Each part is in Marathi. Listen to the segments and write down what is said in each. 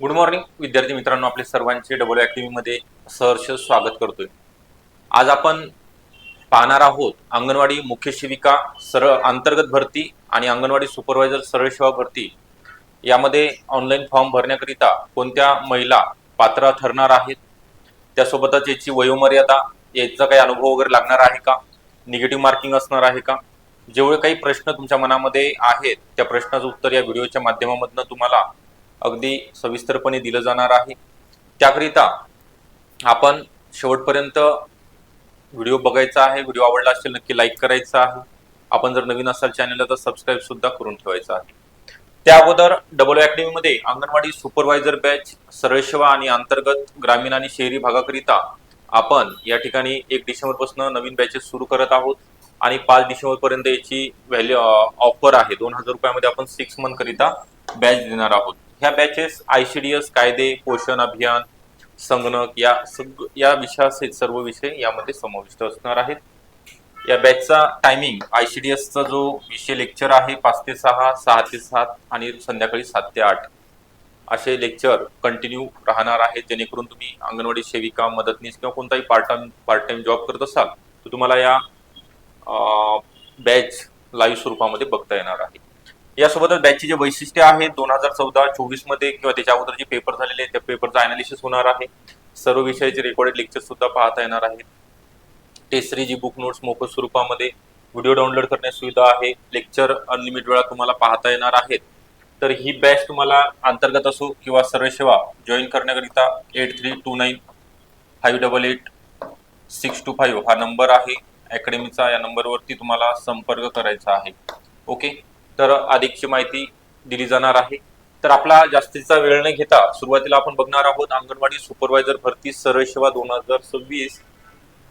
गुड मॉर्निंग विद्यार्थी मित्रांनो. आपले सर्वांचे डबल अकॅडमीमध्ये सहर्ष स्वागत करतोय. आज आपण पाहणार आहोत अंगणवाडी मुख्य शिविका सरळ अंतर्गत भरती आणि अंगणवाडी सुपरवायझर सरळ सेवा भरती. यामध्ये ऑनलाईन फॉर्म भरण्याकरिता कोणत्या महिला पात्र ठरणार आहेत? त्यासोबतच याची वयोमर्यादा याचा काही अनुभव वगैरे लागणार आहे का? निगेटिव्ह मार्किंग असणार आहे का? जेवढे काही प्रश्न तुमच्या मनामध्ये आहेत त्या प्रश्नाचं उत्तर या व्हिडिओच्या माध्यमामधनं तुम्हाला अगदी सविस्तरपणे दिलं जाणार आहे. त्याकरिता आपण शेवटपर्यंत व्हिडिओ बघायचा आहे व्हिडिओ आवडला असेल नक्की लाईक करायचा आहे. आपण जर नवीन असाल चॅनलला तर सबस्क्राईब सुद्धा करून ठेवायचा आहे. त्या अगोदर डबल अकॅडमी मध्ये अंगणवाडी सुपरवायझर बॅच सरळ सेवा आणि अंतर्गत ग्रामीण आणि शहरी भागाकरिता आपण या ठिकाणी एक डिसेंबरपासून नवीन बॅचेस सुरू करत आहोत. आणि पाच डिसेंबर पर्यंत याची व्हॅल्यू ऑफर आहे. दोन हजार रुपयामध्ये आपण सिक्स मंथ करिता बॅच देणार आहोत. ह्या batches I C D S कायदे पोषण अभियान संगणक या सग या विषयासहित सर्व विषय यामध्ये समाविष्ट असणार आहेत. या बॅचचा टायमिंग आय सी डी एसचा जो विषय लेक्चर आहे पाच ते सहा सहा ते सात आणि संध्याकाळी सात ते आठ. असे लेक्चर कंटिन्यू राहणार आहेत. जेणेकरून तुम्ही अंगणवाडी सेविका मदतनीस किंवा कोणताही part time part time job करत असाल तर तुम्हाला या बॅच लाईव्ह स्वरूपामध्ये बघता येणार आहे. यासोबतच बॅचची जे वैशिष्ट्य आहेत दोन हजार चौदा चोवीसमध्ये किंवा त्याच्या अगोदर जे पेपर झालेले आहेत त्या पेपरचा अनालिसिस होणार आहे. सर्व विषयाचे रेकॉर्डेड लेक्चर सुद्धा पाहता येणार आहेत. टेसरी जी बुक नोट्स मोफत स्वरूपामध्ये व्हिडिओ डाउनलोड करण्यास सुविधा आहे. लेक्चर अनलिमिटेड वेळा तुम्हाला पाहता येणार आहेत. तर ही बॅच तुम्हाला अंतर्गत असो किंवा सर्व सेवा जॉईन करण्याकरिता eight three two nine five double eight six two five हा नंबर आहे. अकॅडमीचा या नंबरवरती तुम्हाला संपर्क करायचा आहे. ओके तर अधिकची माहिती दिली जाणार आहे. तर आपला जास्तीचा वेळ न घेता सुरुवातीला आपण बघणार आहोत अंगणवाडी सुपरवायझर भरती सरळ सेवा दोन हजार सव्वीस.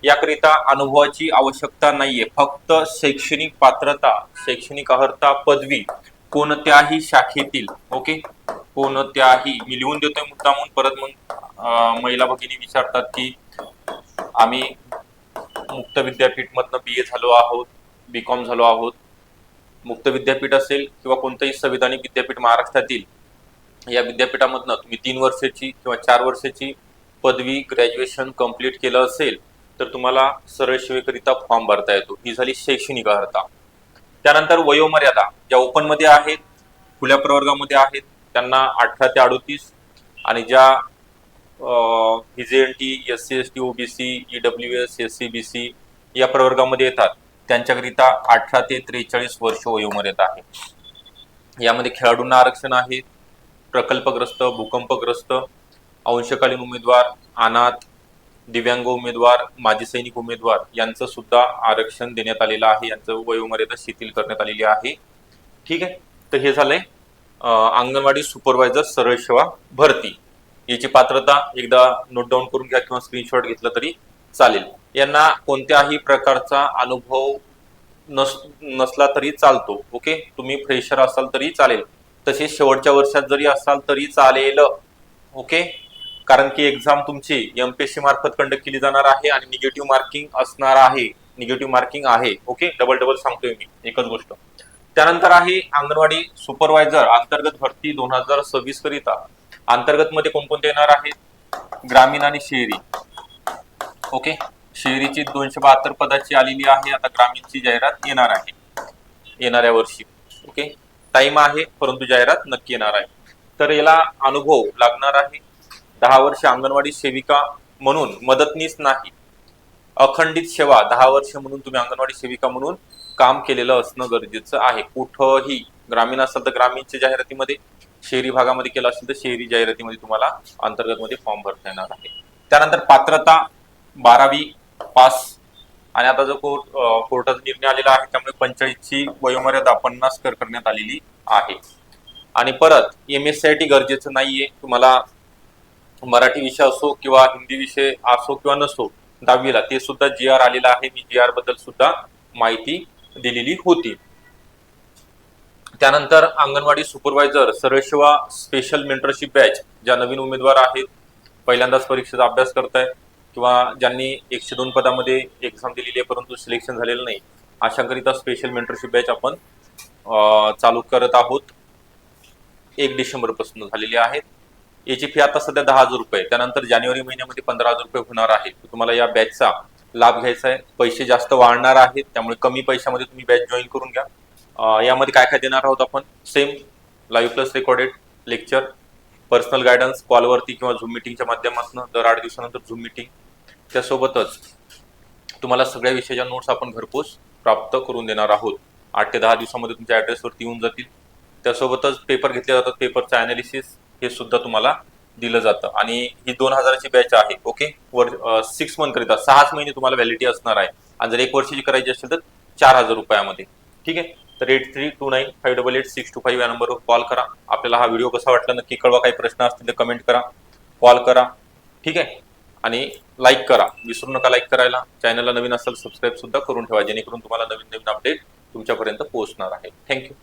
याकरिता अनुभवाची आवश्यकता नाहीये. फक्त शैक्षणिक पात्रता शैक्षणिक अर्हता पदवी कोणत्याही शाखेतील ओके? कोणत्याही मी लिहून देतोय मुद्दामून परत मग महिला भगिनी विचारतात की आम्ही मुक्त विद्यापीठ मधनं बी ए झालो आहोत बी कॉम झालो आहोत. मुक्त विद्यापीठ असेल किंवा कोणतंही संविधानिक विद्यापीठ महाराष्ट्रातील या विद्यापीठामधनं तुम्ही तीन वर्षाची किंवा चार वर्षाची पदवी ग्रॅज्युएशन कंप्लीट केलं असेल तर तुम्हाला सरळ सेवेकरिता फॉर्म भरता येतो. ही झाली शैक्षणिक अर्हता. त्यानंतर वयोमर्यादा ज्या ओपनमध्ये आहेत खुल्या प्रवर्गामध्ये आहेत त्यांना अठरा ते अडोतीस आणि ज्या P J N T S C S T OBC W S S C B C या प्रवर्गामध्ये येतात त्यांच्याकरिता अठरा ते त्रेचाळीस वर्ष वयोमर्यादा आहे. यामध्ये खेळाडूंना आरक्षण आहे प्रकल्पग्रस्त भूकंपग्रस्त अंशकालीन उमेदवार अनाथ दिव्यांग उमेदवार माजी सैनिक उमेदवार यांचं सुद्धा आरक्षण देण्यात आलेलं आहे. यांचं वयोमर्यादा शिथिल करण्यात आलेली आहे. ठीक आहे? तर हे झालंय. अंगणवाडी सुपरवायझर सरळ सेवा भरती. याची पात्रता एकदा नोट डाऊन करून घ्या किंवा स्क्रीनशॉट घेतला तरी चालेल. यांना कोणत्याही प्रकारचा अनुभव नस नसला तरी चालतो ओके? तुम्ही फ्रेशर असाल तरी चालेल. तसेच शेवटच्या वर्षात जरी असाल तरी चालेल ओके? कारण की एक्झाम तुमची एमपीएससी मार्फत कंडक्ट केली जाणार आहे आणि निगेटिव्ह मार्किंग असणार आहे. निगेटिव्ह मार्किंग आहे ओके? डबल डबल सांगतोय मी एकच गोष्ट. त्यानंतर आहे अंगणवाडी सुपरवायझर अंतर्गत भरती दोन हजार सव्वीस करिता. अंतर्गत मध्ये कोणकोणते येणार आहेत? ग्रामीण आणि शहरी. ओके? शहरीची दोनशे बहात्तर पदाची आलेली आहे. आता ग्रामीणची जाहिरात येणार आहे. येणाऱ्या वर्षी. ओके? टाइम आहे परंतु जाहिरात नक्की येणार आहे. तर याला अनुभव लागणार आहे. दहा वर्ष अंगणवाडी सेविका म्हणून मदतनीस नाही. अखंडित सेवा दहा वर्ष म्हणून तुम्ही अंगणवाडी सेविका म्हणून काम केलेलं असणं गरजेचं आहे. कुठंही ग्रामीण असेल तर ग्रामीणच्या जाहिरातीमध्ये शहरी भागामध्ये केलं असेल तर शहरी जाहिरातीमध्ये तुम्हाला अंतर्गत मध्ये फॉर्म भरता येणार आहे. त्यानंतर पात्रता बारावी पास आणि आता जो कोर्ट कोर्टाचा निर्णय आलेला आहे त्यामुळे पंचायतची वयोमर्यादा पन्नास कर करण्यात आलेली आहे. आणि परत M S C I T गरजेचं नाहीये. तुम्हाला मराठी विषय असो किंवा हिंदी विषय असो किंवा नसो दहावीला ते सुद्धा जी आर आलेला आहे. मी जी आरबद्दल सुद्धा माहिती दिलेली होती. त्यानंतर अंगणवाडी सुपरवायझर सरळ स्पेशल मेंटरशिप बॅच ज्या नवीन उमेदवार आहेत पहिल्यांदाच परीक्षेचा अभ्यास करतायत. किंवा ज्यांनी एकशे दोन पदामध्ये एक्झाम दिलेली आहे परंतु सिलेक्शन झालेलं नाही अशाकरिता स्पेशल मेंटरशिप बॅच आपण चालू करत आहोत. एक डिसेंबरपासून झालेली आहेत याची फी आता सध्या दहा हजार रुपये त्यानंतर जानेवारी महिन्यामध्ये पंधरा हजार रुपये होणार आहे. तुम्हाला या बॅचचा लाभ घ्यायचा आहे. पैसे जास्त वाढणार आहेत त्यामुळे कमी पैशामध्ये तुम्ही बॅच जॉईन करून घ्या. यामध्ये काय काय देणार आहोत आपण? Same live plus recorded lecture personal guidance कॉलवरती किंवा झूम मिटिंगच्या माध्यमातून दर आठ दिवसानंतर झूम मिटिंग त्यासोबतच तुम्हाला सगळ्या विषयाच्या नोट्स आपण घरपोच प्राप्त करून देणार आहोत. आठ ते दहा दिवसामध्ये तुमच्या ॲड्रेसवरती येऊन जातील. त्यासोबतच पेपर घेतले जातात पेपरचं अनालिसिस हे सुद्धा तुम्हाला दिलं जातं. आणि ही दोन हजाराची बॅच आहे ओके वर सिक्स मंथ करिता सहाच महिने तुम्हाला व्हॅलिडिटी असणार आहे. आणि जर एक वर्षाची करायची असेल तर चार हजार रुपयामध्ये ठीक आहे? तर eight three two nine five double eight six two five या नंबरवर कॉल करा. आपल्याला हा व्हिडिओ कसा वाटला नक्की कळवा. काही प्रश्न असतील तर कमेंट करा. कॉल करा ठीक आहे? आणि लाईक करा. विसरू नका लाईक करायला. चॅनलला नवीन असेल सबस्क्राईब सुद्धा करून ठेवा जेणेकरून तुम्हाला नवीन नवीन अपडेट तुमच्यापर्यंत पोहोचणार आहे. थँक्यू